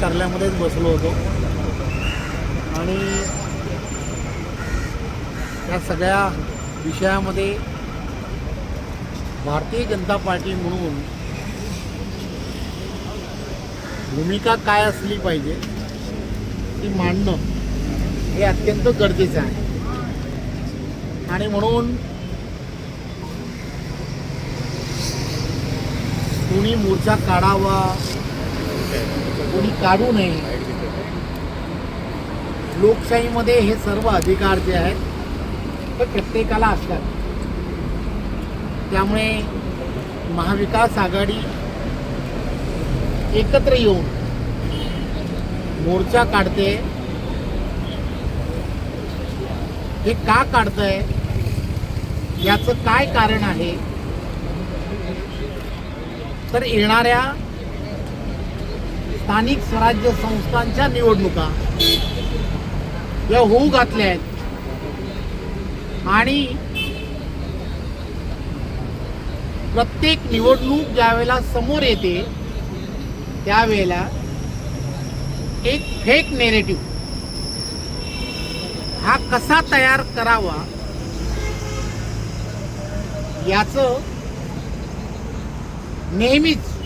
कार्यालयामध्येच बसलो होतो. आणि या सगळ्या विषयामध्ये भारतीय जनता पार्टी म्हणून भूमिका काय असली पाहिजे ती मांडणं हे अत्यंत गरजेचं आहे. आणि म्हणून कोणी मोर्चा काढावा कोणी काढू नये. लोकशाहीमध्ये हे सर्व अधिकार जे आहेत ते प्रत्येकाला असतात. त्यामुळे महाविकास आघाडी एकत्र येऊन मोर्चा काढते. हे का काढतंय? याचं काय कारण आहे? तर येणाऱ्या स्थानिक स्वराज्य संस्थांच्या निवडणुका या होऊ घातल्या आहेत. आणि प्रत्येक निवडणूक ज्यावेळेला समोर येते त्यावेळेला एक फेक नेरेटिव्ह हा कसा तयार करावा? याचं नेहमीच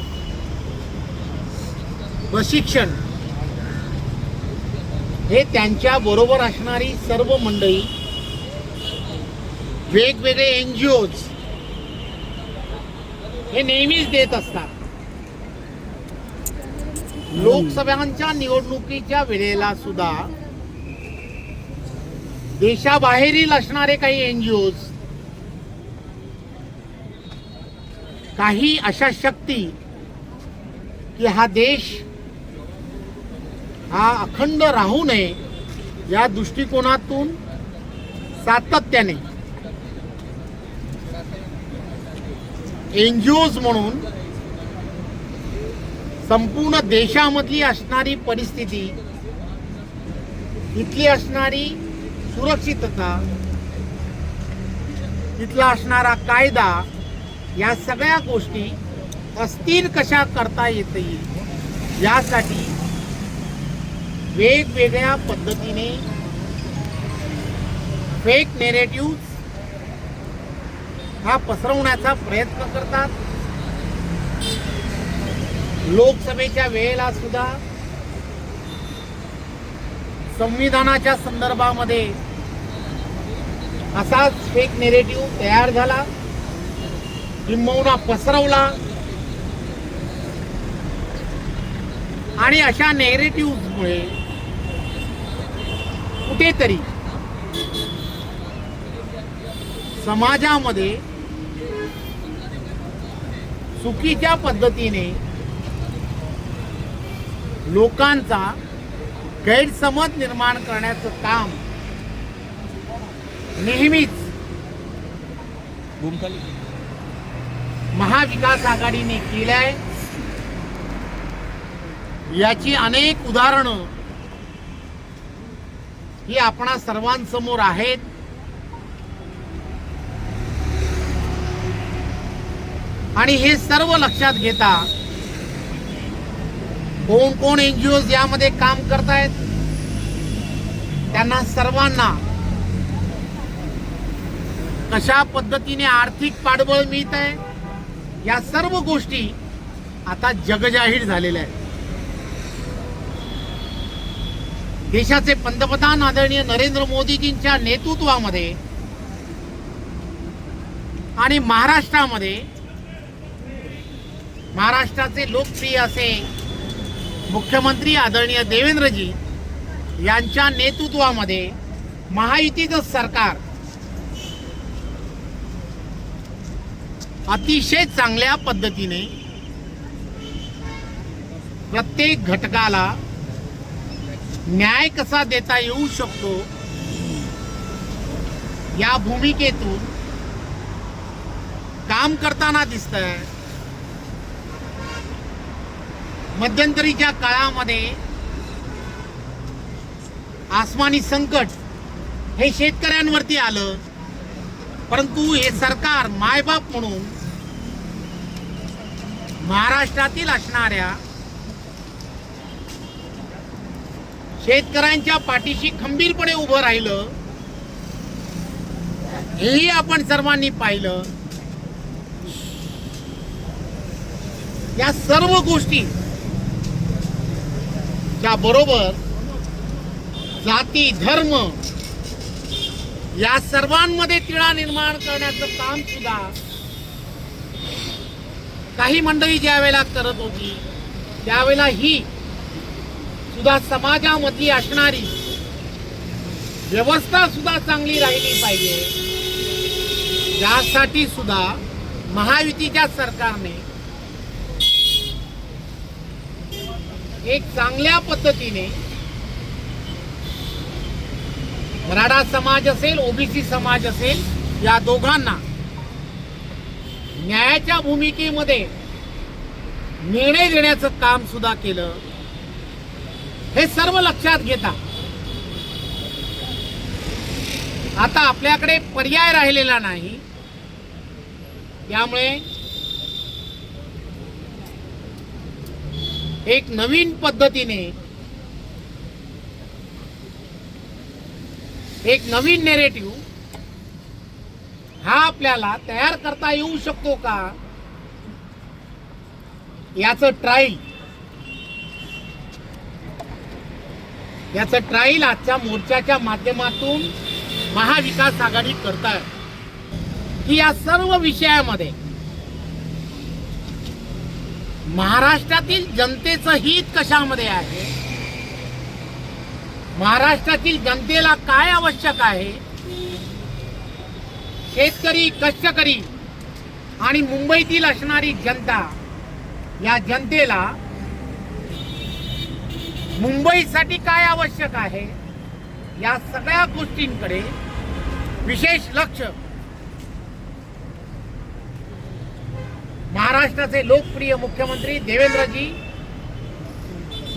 प्रशिक्षण हे त्यांच्या बरोबर असणारी सर्व मंडळी वेगवेगळे एन जी ओज हे नेहमीच देत असतात. लोकसभांच्या निवडणुकीच्या वेळेला सुद्धा देशाबाहेरील असणारे काही एन जी ओज काही अशा शक्ती की हा देश हा अखंड राहू नये या दृष्टिकोनातून सातत्याने. एन जी ओज म्हणून संपूर्ण देशामधली असणारी परिस्थिती इथली असणारी सुरक्षितता तिथला असणारा कायदा या सगळ्या गोष्टी अस्थिर कशा करता येतील यासाठी वेगवेगळ्या पद्धतीने फेक नेरेटिव्ह हा पसरवण्याचा प्रयत्न करतात. लोकसभेच्या वेळेला सुद्धा संविधानाच्या संदर्भामध्ये असाच फेक नेरेटिव्ह तयार झाला किंबहुना पसरवला. आणि अशा नेरेटिव्हमुळे कुठेतरी समाजामध्ये चुकीच्या पद्धतीने लोकांचा गैरसमज निर्माण करण्याचं काम नेहमीच महाविकास आघाडीने केलं आहे याची अनेक उदाहरणं ही आपणा सर्वांसमोर आहेत. आणि हे सर्व लक्षात घेता कोण कोण एनजीओ यामध्ये काम करतायत? त्यांना सर्वांना कशा पद्धतीने आर्थिक पाठबळ मिळत आहे या सर्व गोष्टी आता जगजाहीर झालेल्या आहेत. देशाचे पंतप्रधान आदरणीय नरेंद्र मोदीजींच्या नेतृत्वामध्ये आणि महाराष्ट्रामध्ये महाराष्ट्राचे लोकप्रिय असे मुख्यमंत्री आदरणीय देवेंद्रजी यांच्या नेतृत्वामध्ये महायुतीचं सरकार अतिशय चांगल्या पद्धतीने प्रत्येक घटकाला न्याय कसा देता येऊ शकतो? या भूमिकेतून काम करताना दिसत आहे मध्यंतरीच्या काळामध्ये आसमानी संकट हे शेतकऱ्यांवरती आलं. परंतु हे सरकार मायबाप म्हणून महाराष्ट्रातील असणाऱ्या शेतकऱ्यांच्या पाठीशी खंबीरपणे उभं राहिलं हेही आपण सर्वांनी पाहिलं. या सर्व गोष्टी त्या बरोबर जाती धर्म या सर्वांमध्ये तिळा निर्माण करण्याचं काम सुद्धा काही मंडळी ज्या वेळेला करत होती त्यावेळेला ही सुद्धा समाजामध्ये असणारी व्यवस्था सुद्धा चांगली राहिली पाहिजे. यासाठी सुद्धा महायुतीच्या सरकारने एक चांगल्या पद्धतीने मराठा समाज असेल ओबीसी समाज असेल या दोघांना न्यायाच्या भूमिकेमध्ये निर्णय देण्याचं काम सुद्धा केलं. हे सर्व लक्षात घेता. आता आपल्याकडे पर्याय राहिलेला नाही. त्यामुळे एक नवीन पद्धतीने एक नवीन नेरेटिव्ह हा आपल्याला तयार करता येऊ शकतो का? याचं ट्रायल याचं ट्रायल आजच्या मोर्चाच्या माध्यमातून महाविकास आघाडी करताय. की या सर्व विषयामध्ये महाराष्ट्रातील जनतेचं हित कशामध्ये आहे? महाराष्ट्रातील जनतेला काय आवश्यक आहे? शेतकरी कष्टकरी आणि मुंबईतील असणारी जनता या जनतेला मुंबईसाठी काय आवश्यक आहे? या सगळ्या गोष्टींकडे विशेष लक्ष. महाराष्ट्राचे लोकप्रिय मुख्यमंत्री देवेंद्रजी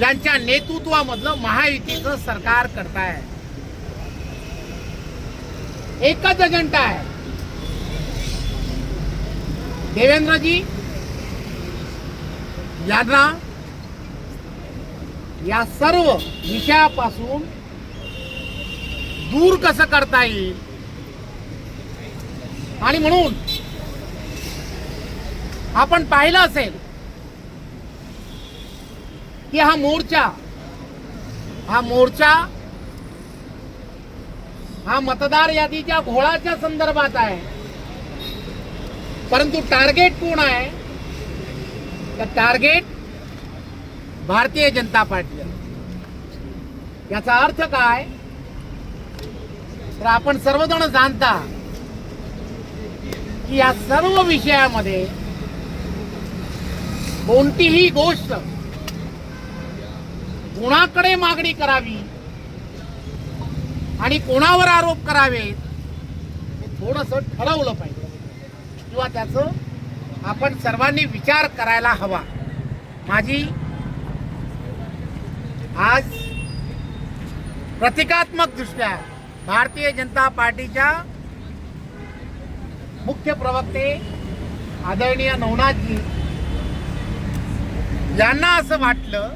यांच्या नेतृत्वामधलं महायुतीचं सरकार करताय एकच एजंडा आहे. देवेंद्रजी यांना या सर्व विषयापासून दूर कसं करता येईल? आणि म्हणून आपण पाहिलं असेल की हा मोर्चा हा मोर्चा हा मतदार यादीच्या घोळाच्या संदर्भात आहे. परंतु टार्गेट कोण आहे? तर टार्गेट भारतीय जनता पार्टी याचा अर्थ काय? तर आपण सर्वजण जाणता की या सर्व विषयामध्ये कोणतीही गोष्ट कोणाकडे मागणी करावी आणि कोणावर आरोप करावे हे थोडस ठरवलं पाहिजे. किंवा त्याचं आपण सर्वांनी विचार करायला हवा. माझी आज प्रतिकात्मक दृष्ट्या भारतीय जनता पार्टीच्या मुख्य प्रवक्ते आदरणीय नवनाथजी यांना असं वाटलं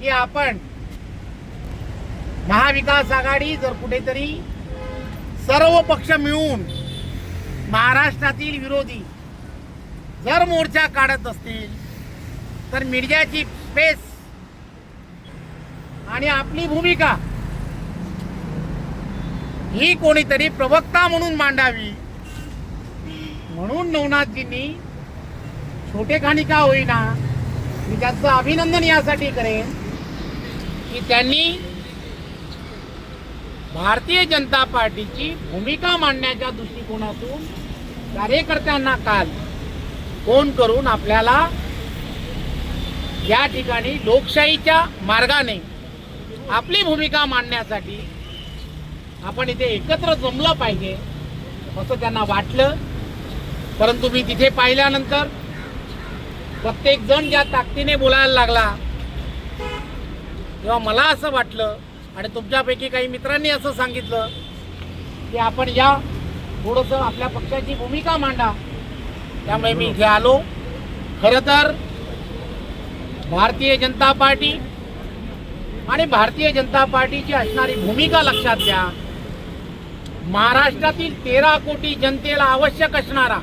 की आपण महाविकास आघाडी जर कुठेतरी सर्व पक्ष मिळून महाराष्ट्रातील विरोधी जर मोर्चा काढत असतील तर मीडियाची स्पेस आणि आपली भूमिका. ही कोणीतरी प्रवक्ता म्हणून मांडावी. म्हणून नवनाथजींनी छोटे खाणी का होईना मी त्यांचं अभिनंदन यासाठी करेन की त्यांनी भारतीय जनता पार्टीची भूमिका मांडण्याच्या दृष्टिकोनातून कार्यकर्त्यांना काल फोन करून आपल्याला या ठिकाणी लोकशाहीच्या मार्गाने आपली भूमिका मांडण्यासाठी आपण इथे एकत्र जमलं पाहिजे असं त्यांना वाटलं. परंतु मी तिथे पाहिल्यानंतर प्रत्येक जण ज्या ताकदीने बोलायला लागला तेव्हा मला असं वाटलं आणि तुमच्यापैकी काही मित्रांनी असं सांगितलं की आपण या थोडंसं आपल्या पक्षाची भूमिका मांडा. त्यामुळे मी इथे आलो. खरं तर भारतीय जनता पार्टी आणि भारतीय जनता पार्टीची असणारी भूमिका लक्षात घ्या. महाराष्ट्रातील तेरा कोटी जनतेला आवश्यक असणारा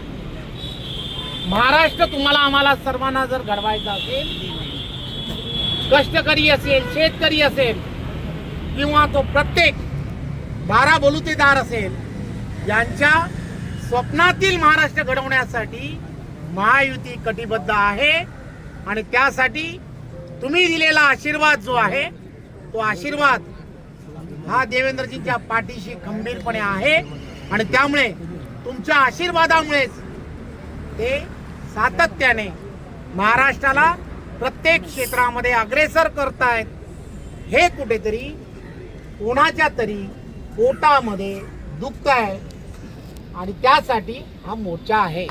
महाराष्ट्र तुम्हाला आम्हाला सर्वांना जर घडवायचा असेल कष्टकरी असेल शेतकरी असेल किंवा तो प्रत्येक बारा बलुतेदार असेल यांच्या स्वप्नातील महाराष्ट्र घडवण्यासाठी महायुती कटिबद्ध आहे. आणि त्यासाठी तुम्ही दिलेला आशीर्वाद जो आहे तो आशीर्वाद हा देवेंद्रजींच्या पाठीशी खंबीरपणे आहे. आणि त्यामुळे तुमच्या आशीर्वादामुळेच ते सातत्याने महाराष्ट्राला प्रत्येक क्षेत्रामध्ये अग्रेसर करतायत. हे कुठेतरी कोणाच्या तरी पोटामध्ये दुखत आहे आणि त्यासाठी हा मोर्चा आहे.